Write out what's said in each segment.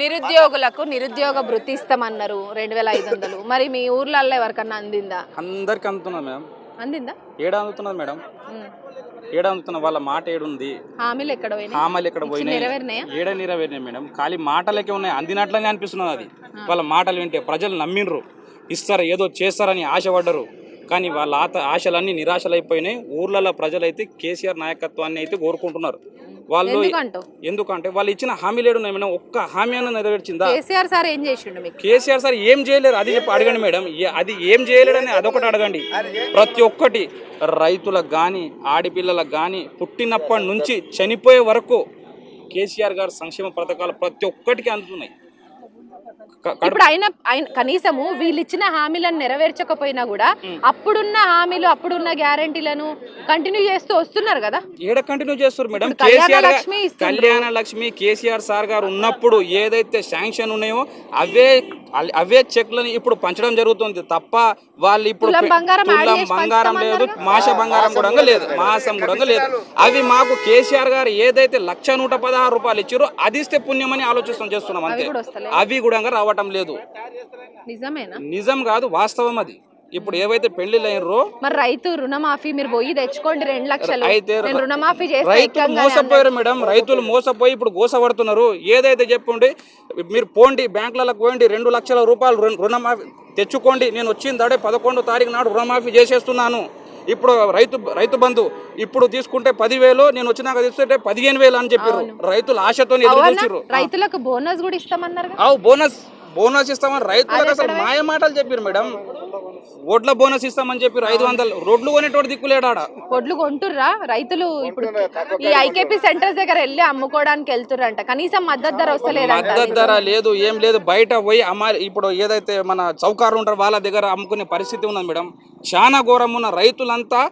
నిరుద్యోగులకు నిరుద్యోగ భృతి ఇస్తామన్నారు రెండు వేల ఐదు వందలు. మరి మీ ఊర్లలో ఎవరికన్నా అందిందా? అందరికి అందుతున్నది మేడం. అందిందా? ఏడా అందుతున్నది మేడం. ఏడా అందుతున్న వాళ్ళ మాట ఏడుంది. హామీలు ఎక్కడ పోయినాయి? హామీలు ఎక్కడ పోయినాయి? నెరవేరినాయా? ఏడ నెరవేరినాయి మేడం? ఖాళీ మాటలకే ఉన్నాయి. అందినట్లనే అనిపిస్తున్నది అది. వాళ్ళ మాటలు వింటే ప్రజలు నమ్మిండ్రు. ఇస్తారు ఏదో చేస్తారని ఆశపడ్డరు. కానీ వాళ్ళ ఆత ఆశలన్నీ నిరాశలు అయిపోయినాయి ఊర్లలో ప్రజలైతే కేసీఆర్ నాయకత్వాన్ని అయితే కోరుకుంటున్నారు. వాళ్ళు ఎందుకంటే వాళ్ళు ఇచ్చిన హామీలు ఏడున్నాయి మేడం ఒక్క హామీ అన్న నెరవేర్చిందా? కేసీఆర్ సార్ ఏం చేసిండు మీకు? కేసీఆర్ సార్ ఏం చేయలేరు? అది చెప్పి అడగండి మేడం. అది ఏం చేయలేడని అదొకటి అడగండి. ప్రతి ఒక్కటి రైతులకు కానీ ఆడపిల్లలకు కానీ పుట్టినప్పటి నుంచి చనిపోయే వరకు కేసీఆర్ గారు సంక్షేమ పథకాలు ప్రతి ఒక్కటికి అందుతున్నాయి. ఇప్పుడు అయిన అయిన- కనీసము వీళ్ళు ఇచ్చిన హామీలను నెరవేర్చకపోయినా కూడా అప్పుడున్న హామీలు అప్పుడున్న గ్యారంటీలను కంటిన్యూ చేస్తూ వస్తున్నారు కదా? ఏడ కంటిన్యూ చేస్తారు మేడం. కళ్యాణ లక్ష్మి కేసీఆర్ సార్ గారు ఉన్నప్పుడు ఏదైతే శాంక్షన్ ఉన్నాయో అవే అవే చెక్లని ఇప్పుడు పంచడం జరుగుతుంది తప్ప వాళ్ళు ఇప్పుడు తులం బంగారం లేదు? మాస బంగారం కూడా లేదు మాసం కూడా లేదు. అవి మాకు కేసీఆర్ గారు ఏదైతే లక్ష నూట పదహారు రూపాయలు ఇచ్చారో అది ఇస్తే పుణ్యమని ఆలోచిస్తాం చేస్తున్నాం అంతే. అవి కూడా రావటం లేదు. నిజమేనా? నిజం కాదు వాస్తవం అది. ఇప్పుడు ఏవైతే పెళ్ళిళ్ళు అయినరో మరి రైతు రుణమాఫీ మీరు పోయి తెచ్చుకోండి రెండు లక్షలు. అయితే రుణమాఫీ చేస్తే రైతులు మోసపోయారు మేడం. రైతులు మోసపోయి ఇప్పుడు గోసపడుతున్నారు. ఏదైతే చెప్పండి మీరు పోండి బ్యాంకులకు పోండి రెండు లక్షల రూపాయలు రుణ- రుణమాఫీ తెచ్చుకోండి. నేను వచ్చిన దాడే పదకొండో తారీఖు నాడు రుణమాఫీ చేసేస్తున్నాను. ఇప్పుడు రైతు రైతు బంధు ఇప్పుడు తీసుకుంటే పదివేలు నేను వచ్చినాక తీసుకుంటే పదిహేను వేలు అని చెప్పారు రైతులు ఆశతో ఎదురు రైతులకు బోనస్ కూడా ఇస్తామన్నారు బోనస్ బోనస్ ఇస్తామని రైతులకు అసలు మాయ మాటలు చెప్పారు మేడం. ఓట్ల బోనస్ ఇస్తామని చెప్పారు ఐదు వందలు రోడ్లు కొనేటోడు దిక్కులేడాడ వడ్లు కొంటుర్రా? రైతులు ఇప్పుడు ఈ ఐకేపీ సెంటర్స్ దగ్గర వెళ్ళి అమ్ముకోవడానికి వెళ్తుర్రంట. కనీసం మద్దతు ధర మద్దతు ధర లేదు ఏం లేదు. బయట పోయి అమ్మాలి. ఇప్పుడు ఏదైతే మన చౌకారు ఉంటారో వాళ్ళ దగ్గర అమ్ముకునే పరిస్థితి ఉన్నది మేడం. చాలా ఘోరం ఉన్న రైతులంతా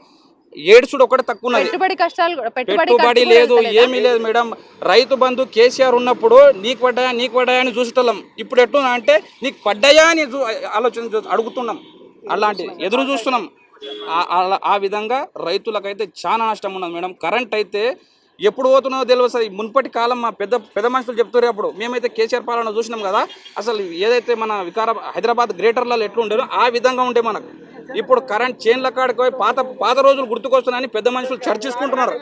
ఏడుచుడు ఒకటి తక్కువ ఉన్నది. పెట్టుబడి కష్టాలు కూడా- పెట్టుబడి లేదు? ఏమీ లేదు మేడం. రైతు బంధు కేసీఆర్ ఉన్నప్పుడు నీకు పడ్డాయా నీకు పడ్డాయా అని చూసేటోళ్ళం. ఇప్పుడు ఎట్లా అంటే నీకు పడ్డాయా అని చూ- ఆలోచన చూ- అడుగుతున్నాం. అలాంటి ఎదురు చూస్తున్నాం. ఆ- విధంగా రైతులకైతే చాలా నష్టం ఉన్నది మేడం. కరెంట్ అయితే ఎప్పుడు పోతున్నదో తెలియదు మున్పటి కాలం మా పెద్ద పెద్ద మనుషులు చెప్తారు అప్పుడు. మేమైతే కేసీఆర్ పాలన చూసినాం కదా. అసలు ఏదైతే మన వికారా హైదరాబాద్ గ్రేటర్లలో ఎట్లా ఉండేదో ఆ విధంగా ఉండే మనకు. ఇప్పుడు కరెంట్ చైన్ల కాడికి పోయి పాత పాత రోజులు గుర్తుకొస్తున్నాయని పెద్ద మనుషులు చర్చించుకుంటున్నారు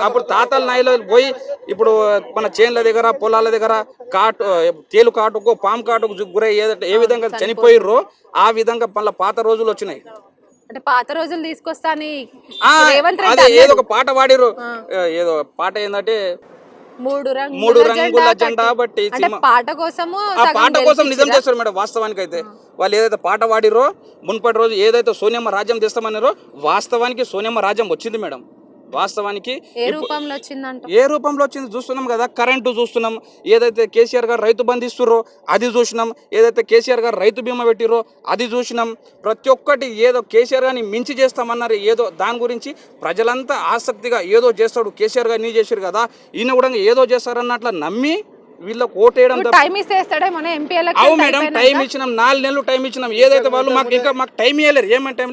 అప్పుడు తాతల నాయలో పోయి ఇప్పుడు మన చేన్ల దగ్గర పొలాల దగ్గర కాటు తేలు కాటుకు పాము కాటుకు గురై ఏ విధంగా చనిపోయిర్రో ఆ విధంగా మళ్ళీ పాత రోజులు వచ్చినాయి. అంటే పాత రోజులు తీసుకొస్తా అని ఆ, రేవంత్ రెడ్డి అదే ఏదో. ఒక పాట పాడిర్రు. ఏదో పాట ఏంటంటే మూడు రంగుల మూడు రంగుల జెండా. బట్టి పాట కోసము ఆ పాట కోసం నిజం? చేస్తారు మేడం వాస్తవానికి అయితే వాళ్ళు ఏదైతే పాట పాడిరో మున్పటి రోజు ఏదైతే సోనియమ్మ రాజ్యం తెస్తామన్నారో వాస్తవానికి సోనియమ్మ రాజ్యం వచ్చింది మేడం వాస్తవానికి ఏ రూపంలో వచ్చిందంట? ఏ రూపంలో వచ్చింది చూస్తున్నాం కదా కరెంటు చూస్తున్నాం. ఏదైతే కేసీఆర్ గారు రైతు బంధు ఇస్తుర్రో అది చూసినాం. ఏదైతే కేసీఆర్ గారు రైతు బీమా పెట్టిర్రో అది చూసినాం. ప్రతి ఒక్కటి ఏదో కేసీఆర్ గారిని మించి చేస్తామన్నారు ఏదో దాని గురించి ప్రజలంతా ఆసక్తిగా ఏదో చేస్తాడు కేసీఆర్ గారు నీ చేశారు కదా ఈయన కూడా ఏదో చేస్తారన్నట్ల నమ్మి వీళ్ళకి ఓటేయడం టైం ఇస్తే వేస్తాడేమో ఎంపీ అవు మేడం టైం ఇచ్చినాం నాలుగు నెలలు టైం ఇచ్చినాం. ఏదైతే వాళ్ళు మాకు ఇంకా మాకు టైం ఇవ్వలేరు ఏమంటే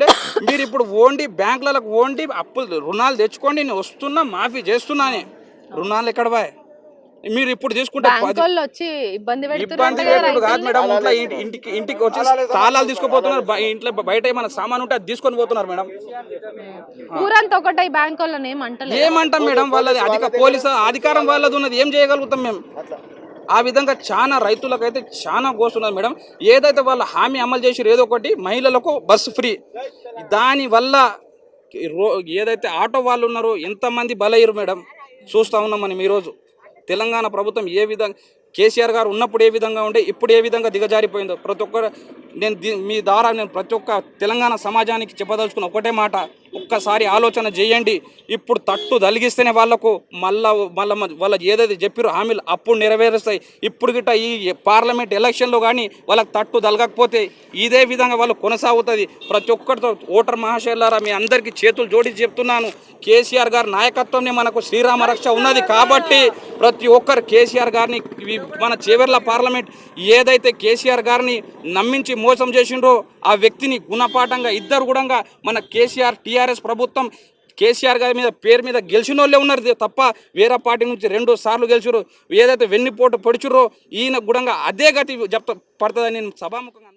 మీరు ఇప్పుడు ఓండి బ్యాంకులకు ఓండి అప్పులు రుణాలు తెచ్చుకోండి నేను వస్తున్నా మాఫీ చేస్తున్నానే రుణాలు ఎక్కడ బాయ్? మీరు ఇప్పుడు తీసుకుంటే వచ్చి ఇబ్బంది ఇబ్బంది పెడుతున్నారు పెట్టుడు కాదు మేడం. ఇంట్లో ఇంటి- ఇంటికి ఇంటికి వచ్చి తాళాలు తీసుకుపోతున్నారు. ఇంట్లో బయట ఏమైనా సామాన్ ఉంటే అది తీసుకొని పోతున్నారు మేడం. ఊరంతా ఒకటే బ్యాంకుల్లో ఏమంటలేదు ఏమంటాం మేడం? వాళ్ళది అధిక పోలీసు అధికారం వాళ్ళది ఉన్నది. ఏం చేయగలుగుతాం మేము? ఆ విధంగా చాలా రైతులకైతే చాలా గోస్తున్నారు మేడం. ఏదైతే వాళ్ళ హామీ అమలు చేసి ఏదో ఒకటి మహిళలకు బస్సు ఫ్రీ. దానివల్ల రో ఏదైతే ఆటో వాళ్ళు ఉన్నారో ఎంతమంది బలయ్యరు మేడం? చూస్తూ ఉన్నాం మనం ఈరోజు. తెలంగాణ ప్రభుత్వం ఏ విధంగా కేసీఆర్ గారు ఉన్నప్పుడు ఏ విధంగా ఉండే ఇప్పుడు ఏ విధంగా దిగజారిపోయిందో ప్రతి ఒక్కరు నేను దీ- మీ ద్వారా నేను ప్రతి ఒక్క తెలంగాణ సమాజానికి చెప్పదలుచుకున్న ఒకటే మాట. ఒక్కసారి ఆలోచన చేయండి. ఇప్పుడు తట్టు తలిగిస్తేనే వాళ్ళకు మళ్ళా మళ్ళా వాళ్ళ ఏదైతే చెప్పారో హామీలు అప్పుడు నెరవేరుస్తాయి. ఇప్పుడు గిట్ట ఈ పార్లమెంట్ ఎలక్షన్లో కానీ వాళ్ళకి తట్టు తలగకపోతే ఇదే విధంగా వాళ్ళు కొనసాగుతుంది. ప్రతి ఒక్కరితో ఓటర్ మహాశైలారా మీ అందరికీ చేతులు జోడించి చెప్తున్నాను. కేసీఆర్ గారి నాయకత్వంనే మనకు శ్రీరామ రక్ష ఉన్నది కాబట్టి ప్రతి ఒక్కరు కేసీఆర్ గారిని మన చివర్ల పార్లమెంట్ ఏదైతే కేసీఆర్ గారిని నమ్మించి మోసం చేసిండ్రో ఆ వ్యక్తిని గుణపాఠంగా ఇద్దరు కూడా మన కేసీఆర్ టీఆర్ఎస్ ప్రభుత్వం కేసీఆర్ గారి మీద పేరు మీద గెలిచిన వాళ్ళే ఉన్నారు తప్ప వేరే పార్టీ నుంచి రెండు సార్లు గెలిచారు ఏదైతే వెన్నిపోటు పొడిచురో ఈయన గుడంగా అదే గతి చెప్తా పడుతుందని నేను సభాముఖంగా